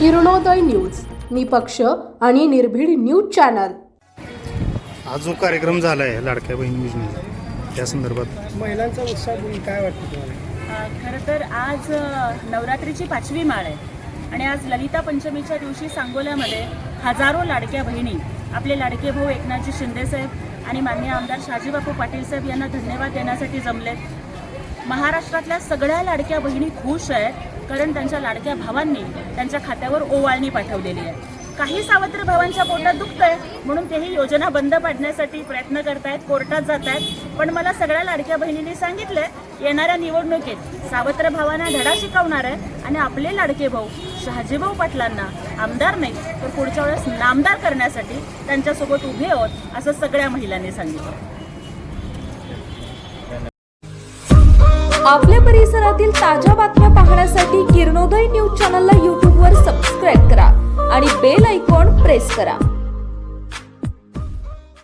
Kiranoday news निपक्ष आणि निर्भीड न्यूज चॅनल. हा जो कार्यक्रम झाला आहे लाडक्या बहीण योजनेचा त्या संदर्भात. महिलांचा उत्साह बघून काय वाटतं तुम्हाला? अ, खरं तर आज अ, नवरात्रीची पाचवी माळ आहे. आणि आज ललिता पंचमीच्या दिवशी सांगोल्यामध्ये हजारो लाडक्या बहिणी आपले लाडके भाऊ एकनाथजी शिंदेसाहेब आणि माननीय आमदार शाजीबापू पाटील साहेब यांना धन्यवाद देण्यासाठी जमलेत. महाराष्ट्रातल्या सगळ्या लाडक्या बहिणी खुश आहेत. कारण त्यांच्या लाडक्या भावांनी त्यांच्या खात्यावर ओवाळणी पाठवलेली आहे. काही सावत्र भावांच्या पोटात दुखतंय म्हणून तेही योजना बंद पाडण्यासाठी प्रयत्न करतायत कोर्टात जात आहेत पण मला सगळ्या लाडक्या बहिणींनी सांगितलंय येणाऱ्या निवडणुकीत सावत्र भावांना धडा शिकवणार आहे आणि आपले लाडके भाऊ शहाजीभाऊ पाटलांना आमदार नाही तर पुढच्या वेळेस नामदार करण्यासाठी त्यांच्यासोबत उभे आहोत असं सगळ्या महिलांनी सांगितलं. आपल्या परिसरातील ताज्या बातम्या पाहण्यासाठी किरणोदय न्यूज चॅनलला यूट्यूबवर सबस्क्राईब करा आणि बेल आयकॉन प्रेस करा.